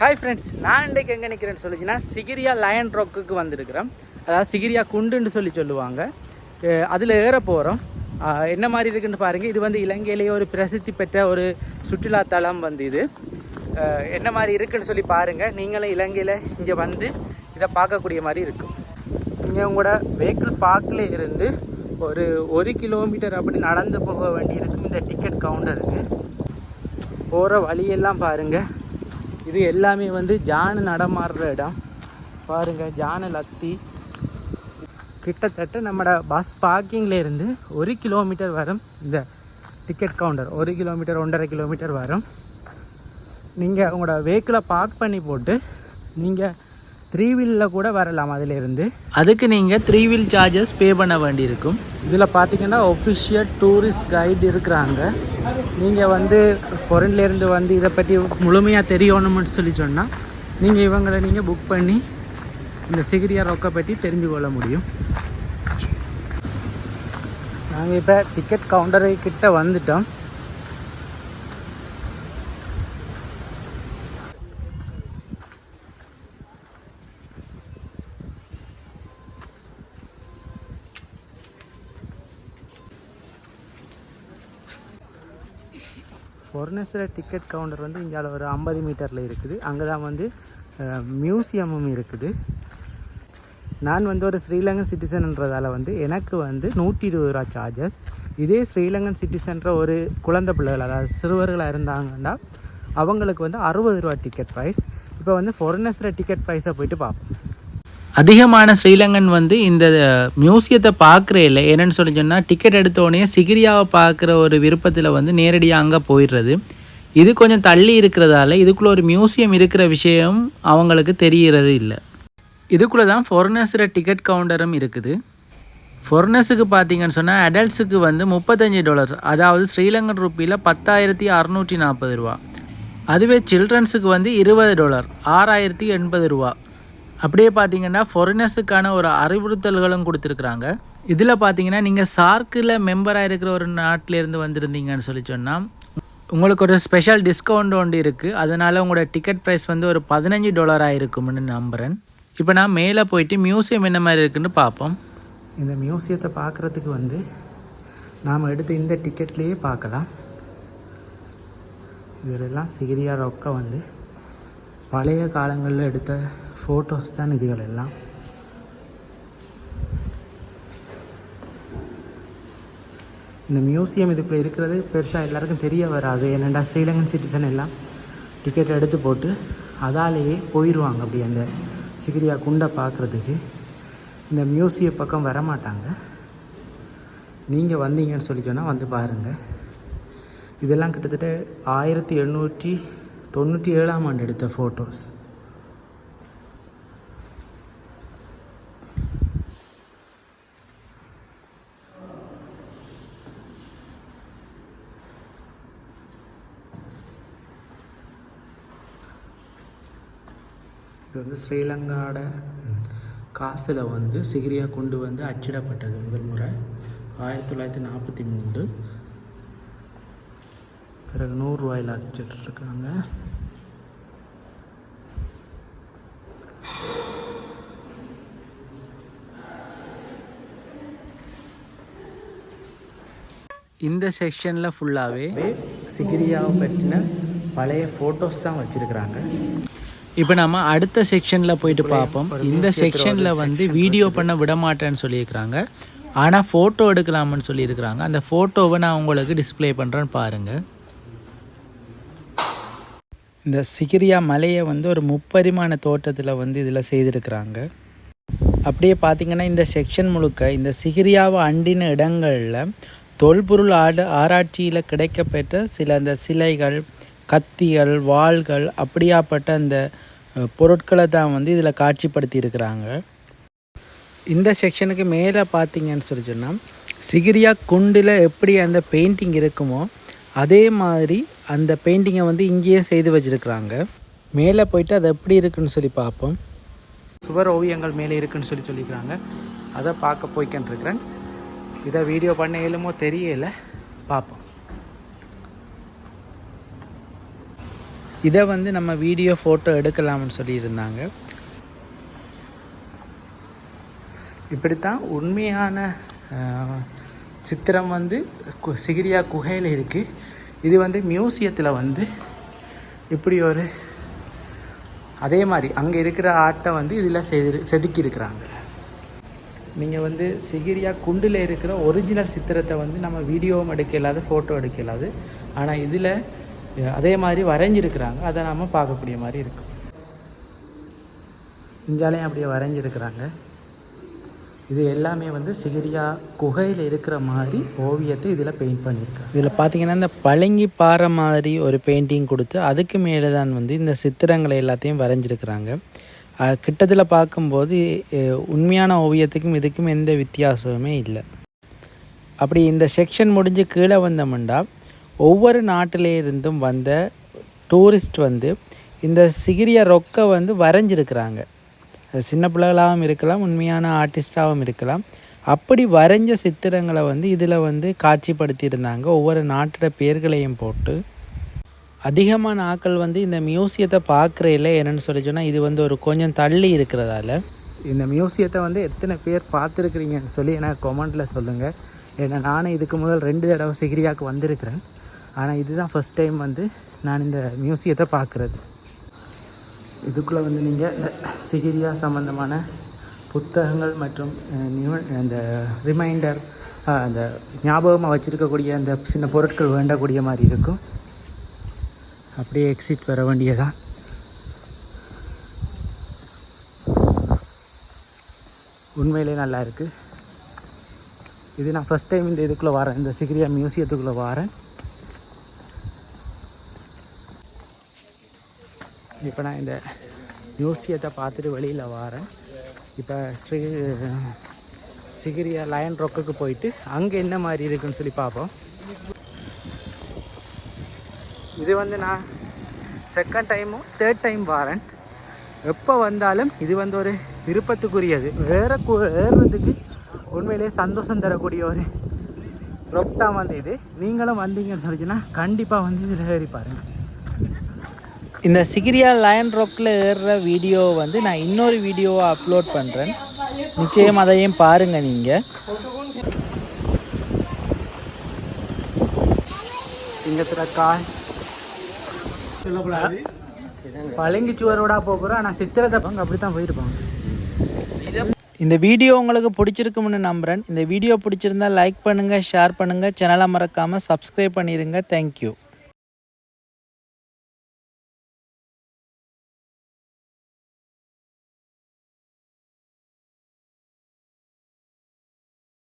Hi friends நான் இன்றைக்கு எங்கே நிற்கிறேன்னு சொல்லிச்சுன்னா சிகிரியா லயன் ராக்குக்கு வந்திருக்கிறோம். அதாவது சிகிரியா குண்டுன்னு சொல்லி சொல்லுவாங்க. அதில் ஏற போகிறோம் என்ன மாதிரி இருக்குன்னு பாருங்கள் இது வந்து இலங்கையிலேயே ஒரு பிரசித்தி பெற்ற ஒரு சுற்றுலாத்தலம் வந்து இது. என்ன மாதிரி இருக்குன்னு சொல்லி பாருங்கள் நீங்களும் இலங்கையில் இங்கே வந்து இதை பார்க்கக்கூடிய மாதிரி இருக்கும். இங்கே உங்களோட வெஹிக்கிள் பார்க்கில் இருந்து ஒரு ஒரு கிலோமீட்டர் அப்படி நடந்து போக வேண்டியிருக்கும். இந்த டிக்கெட் கவுண்டருக்கு போகிற வழியெல்லாம் பாருங்கள் இது எல்லாமே வந்து ஜானு நடமாடுற இடம். பாருங்கள் ஜானு லத்தி. கிட்டத்தட்ட நம்மட பஸ் பார்க்கிங்கில் இருந்து ஒரு கிலோமீட்டர் வரும் இந்த டிக்கெட் கவுண்டர் ஒரு கிலோமீட்டர் ஒன்றரை கிலோமீட்டர் வரும். நீங்கள் உங்களோட வெஹிக்கிளை பார்க் பண்ணி போட்டு நீங்கள் த்ரீ வீலில் கூட வரலாம் அதிலிருந்து அதுக்கு நீங்கள் த்ரீ வீல் சார்ஜஸ் பே பண்ண வேண்டியிருக்கும். இதில் பார்த்தீங்கன்னா ஒஃபிஷியல் டூரிஸ்ட் கைடு இருக்கிறாங்க. நீங்கள் வந்து ஃபாரின்லேருந்து வந்து இதை பற்றி முழுமையாக தெரியணும்னு சொல்லி சொன்னால் நீங்கள் இவங்களை நீங்கள் புக் பண்ணி இந்த சிகிரியா ரொக்கை பற்றி தெரிஞ்சு கொள்ள முடியும். நாங்கள் இப்போ டிக்கெட் கவுண்டரை கிட்ட வந்துட்டோம். ஃபொர்னஸில் டிக்கெட் கவுண்டர் வந்து இங்கே ஒரு ஐம்பது மீட்டரில் இருக்குது. அங்கே தான் வந்து மியூசியமும் இருக்குது. நான் வந்து ஒரு ஸ்ரீலங்கன் சிட்டிசன்ன்றதால வந்து எனக்கு வந்து நூற்றி இருபது ரூபா சார்ஜஸ் இதே ஸ்ரீலங்கன் சிட்டிசன்ற ஒரு குழந்தை பிள்ளைகள் அதாவது சிறுவர்களாக இருந்தாங்கன்னா அவங்களுக்கு வந்து அறுபது ரூபா டிக்கெட் ப்ரைஸ் இப்போ வந்து ஃபொரினஸில் டிக்கெட் ப்ரைஸை போயிட்டு பார்ப்போம் அதிகமான ஸ்ரீலங்கன் வந்து இந்த மியூசியத்தை பார்க்குறே இல்லை. என்னென்னு சொல்லி சொன்னால் டிக்கெட் எடுத்தோடனே சிகிரியாவை பார்க்குற ஒரு விருப்பத்தில் வந்து நேரடியாக அங்கே போயிடுறது. இது கொஞ்சம் தள்ளி இருக்கிறதால இதுக்குள்ளே ஒரு மியூசியம் இருக்கிற விஷயம் அவங்களுக்கு தெரிகிறது இல்லை. இதுக்குள்ளே தான் ஃபாரினர்ஸில் டிக்கெட் கவுண்டரும் இருக்குது. ஃபாரினர்ஸுக்கு பார்த்தீங்கன்னு சொன்னால் அடல்ட்ஸுக்கு வந்து முப்பத்தஞ்சு டாலர் அதாவது ஸ்ரீலங்கன் ருப்பியில் பத்தாயிரத்தி அறநூற்றி நாற்பது ரூபா. அதுவே சில்ட்ரன்ஸுக்கு வந்து இருபது டாலர் ஆறாயிரத்தி எண்பது ரூபா. அப்படியே பார்த்தீங்கன்னா ஃபாரினர்ஸுக்கான ஒரு அறிவுறுத்தல்களும் கொடுத்துருக்குறாங்க. இதில் பார்த்தீங்கன்னா நீங்கள் சார்க்கில் மெம்பராக இருக்கிற ஒரு நாட்டிலேருந்து வந்திருந்தீங்கன்னு சொல்லி சொன்னால் உங்களுக்கு ஒரு ஸ்பெஷல் டிஸ்கவுண்ட் ஒன்று இருக்குது அதனால் உங்களோட டிக்கெட் ப்ரைஸ் வந்து ஒரு பதினஞ்சு டாலராக இருக்கும்னு நம்புகிறேன் இப்போ நான் மேலே போயிட்டு மியூசியம் என்ன மாதிரி இருக்குன்னு பார்ப்போம் இந்த மியூசியத்தை பார்க்குறதுக்கு வந்து நாம் எடுத்த இந்த டிக்கெட்லேயே பார்க்கலாம் இதிலெல்லாம் சிகிரியா ரொக்க வந்து பழைய காலங்களில் எடுத்த ஃபோட்டோஸ் தான் இதுகள் எல்லாம். இந்த மியூசியம் இதுக்குள்ளே இருக்கிறது பெருசாக எல்லாருக்கும் தெரிய வராது. என்னென்னா ஸ்ரீலங்கன் சிட்டிசன் எல்லாம் டிக்கெட் எடுத்து போட்டு அதாலேயே போயிடுவாங்க அப்படி அந்த சிகிரியா குண்டை பார்க்குறதுக்கு. இந்த மியூசிய பக்கம் வர மாட்டாங்க நீங்கள் வந்தீங்கன்னு சொல்லி சொன்னால் வந்து பாருங்கள் இதெல்லாம் கிட்டத்தட்ட ஆயிரத்தி எண்ணூற்றி தொண்ணூற்றி ஏழாம் ஆண்டு எடுத்த ஃபோட்டோஸ் இது வந்து ஸ்ரீலங்காவோட காசில் வந்து சிகிரியா கொண்டு வந்து அச்சிடப்பட்டது முதல் முறை. ஆயிரத்தி தொள்ளாயிரத்தி நாற்பத்தி மூன்று. பிறகு நூறுரூவாயில் அச்சிட்ருக்காங்க இந்த செக்ஷனில் ஃபுல்லாகவே சிகிரியாவை பற்றின பழைய ஃபோட்டோஸ் தான் வச்சுருக்குறாங்க. இப்போ நம்ம அடுத்த செக்ஷனில் போயிட்டு பார்ப்போம். இந்த செக்ஷனில் வந்து வீடியோ பண்ண விட மாட்டேன்னு சொல்லியிருக்கிறாங்க. ஆனால் ஃபோட்டோ எடுக்கலாம்னு சொல்லியிருக்கிறாங்க. அந்த ஃபோட்டோவை நான் உங்களுக்கு டிஸ்ப்ளே பண்ணுறேன்னு பாருங்கள் இந்த சிகிரியா மலையை வந்து ஒரு முப்பரிமாண தோட்டத்தில் வந்து இதில் செய்திருக்கிறாங்க. அப்படியே பார்த்தீங்கன்னா இந்த செக்ஷன் முழுக்க இந்த சிகிரியாவை அண்டின இடங்களில் தொல்பொருள் ஆடு ஆராய்ச்சியில் கிடைக்கப்பெற்ற சில அந்த சிலைகள் கத்திகள் வாள்கள் அப்படியாப்பட்ட அந்த பொருட்களை தான் வந்து இதில் காட்சிப்படுத்தி இருக்கிறாங்க. இந்த செக்ஷனுக்கு மேலே பார்த்தீங்கன்னு சொல்லி சொன்னால் சிகிரியா குண்டில் எப்படி அந்த பெயிண்டிங் இருக்குமோ அதே மாதிரி அந்த பெயிண்டிங்கை வந்து இங்கேயே செய்து வச்சுருக்குறாங்க. மேலே போயிட்டு அது எப்படி இருக்குன்னு சொல்லி பார்ப்போம். சுவர் ஓவியங்கள் மேலே இருக்குன்னு சொல்லி சொல்லிக்கிறாங்க. அதை பார்க்க போய்க்கின்னு இருக்கிறேன் இதை வீடியோ பண்ண இயலுமோ தெரியல. பார்ப்போம். இதை வந்து நம்ம வீடியோ ஃபோட்டோ எடுக்கலாம்னு சொல்லியிருந்தாங்க. இப்படித்தான் உண்மையான சித்திரம் வந்து கு- சிகிரியா குகையில் இருக்குது இது வந்து மியூசியத்தில் வந்து இப்படி ஒரு அதே மாதிரி அங்கே இருக்கிற ஆட்டை வந்து இதில் செது செதுக்கியிருக்கிறாங்க. நீங்கள் வந்து சிகிரியா குண்டில் இருக்கிற ஒரிஜினல் சித்திரத்தை வந்து நம்ம வீடியோவும் எடுக்க இயலாது ஃபோட்டோ எடுக்க இல்லாது ஆனால் இதில் அதே மாதிரி வரைஞ்சிருக்கிறாங்க. அதை நாம் பார்க்கக்கூடிய மாதிரி இருக்கும் இஞ்சாலையும் அப்படியே வரைஞ்சிருக்கிறாங்க. இது எல்லாமே வந்து சிகிரியா குகையில் இருக்கிற மாதிரி ஓவியத்தை இதில் பெயிண்ட் பண்ணியிருக்காங்க இதில் பார்த்தீங்கன்னா இந்த பழங்கி பாறை மாதிரி ஒரு பெயிண்டிங் கொடுத்து அதுக்கு மேலே தான் வந்து இந்த சித்திரங்களை எல்லாத்தையும் வரைஞ்சிருக்கிறாங்க. கிட்டத்தில் பார்க்கும்போது உண்மையான ஓவியத்துக்கும் இதுக்கும் எந்த வித்தியாசமுமே இல்லை. அப்படி இந்த செக்ஷன் முடிஞ்சு கீழே வந்தோம்னா ஒவ்வொரு நாட்டிலே இருந்தும் வந்த டூரிஸ்ட் வந்து இந்த சிகிரிய ரொக்கை வந்து வரைஞ்சிருக்கிறாங்க. அது சின்ன பிள்ளைகளாகவும் இருக்கலாம் உண்மையான ஆர்டிஸ்டாகவும் இருக்கலாம். அப்படி வரைஞ்ச சித்திரங்களை வந்து இதில் வந்து காட்சிப்படுத்தியிருந்தாங்க. ஒவ்வொரு நாட்டோட பேர்களையும் போட்டு. அதிகமான ஆட்கள் வந்து இந்த மியூசியத்தை பார்க்குறையில என்னென்னு சொல்லி சொன்னால் இது வந்து ஒரு கொஞ்சம் தள்ளி இருக்கிறதால. இந்த மியூசியத்தை வந்து எத்தனை பேர் பார்த்துருக்குறீங்கன்னு சொல்லி எனக்கு கொமெண்ட்டில் சொல்லுங்கள் ஏன்னா நானும் இதுக்கு முதல் ரெண்டு தடவை சிகிரியாவுக்கு வந்திருக்கிறேன். ஆனால் இதுதான் ஃபஸ்ட் டைம் வந்து நான் இந்த மியூசியத்தை பார்க்குறது. இதுக்குள்ளே வந்து நீங்கள் இந்த சிகிரியா சம்மந்தமான புத்தகங்கள் மற்றும் நியூ அந்த ரிமைண்டர் அந்த ஞாபகமாக வச்சுருக்கக்கூடிய அந்த சின்ன பொருட்கள் வேண்டக்கூடிய மாதிரி இருக்கும். அப்படியே எக்ஸிட் வர வேண்டியதான் உண்மையிலே நல்லா இருக்குது இது நான் ஃபஸ்ட் டைம் இந்த இதுக்குள்ளே வரேன். இந்த சிகிரியா மியூசியத்துக்குள்ளே வரேன். இப்போ நான் இந்த மியூசியத்தை பார்த்துட்டு வெளியில் வரேன். இப்போ ஸ்ரீ சிகிரியா லயன் ரொக்குக்கு போயிட்டு அங்கே என்ன மாதிரி இருக்குன்னு சொல்லி பார்ப்போம். இது வந்து நான் செகண்ட் டைமும் தேர்ட் டைம் வரேன். எப்போ வந்தாலும் இது வந்து ஒரு விருப்பத்துக்குரியது. வேற ஏறுறதுக்கு உண்மையிலேயே சந்தோஷம் தரக்கூடிய ஒரு ரொக்தான் வந்து இது. நீங்களும் வந்தீங்கன்னு சொல்லிச்சுன்னா கண்டிப்பாக வந்து இதில் ஏறி பாருங்கள் இந்த சிகிரியா லயன் ராக்கில் ஏறுற வீடியோ வந்து நான் இன்னொரு வீடியோவை அப்லோட் பண்ணுறேன் நிச்சயம் அதையும் பாருங்கள் நீங்கள் சிங்கத்தில் கால் பழங்கி சுவரோட போகிறோம் ஆனால் சித்திரத்தை பங்கு அப்படி தான் போயிருப்பாங்க. இந்த வீடியோ உங்களுக்கு பிடிச்சிருக்கும்னு நம்புகிறேன் இந்த வீடியோ பிடிச்சிருந்தா லைக் பண்ணுங்கள் ஷேர் பண்ணுங்கள் சேனலை மறக்காமல் சப்ஸ்கிரைப் பண்ணிடுங்க தேங்க்யூ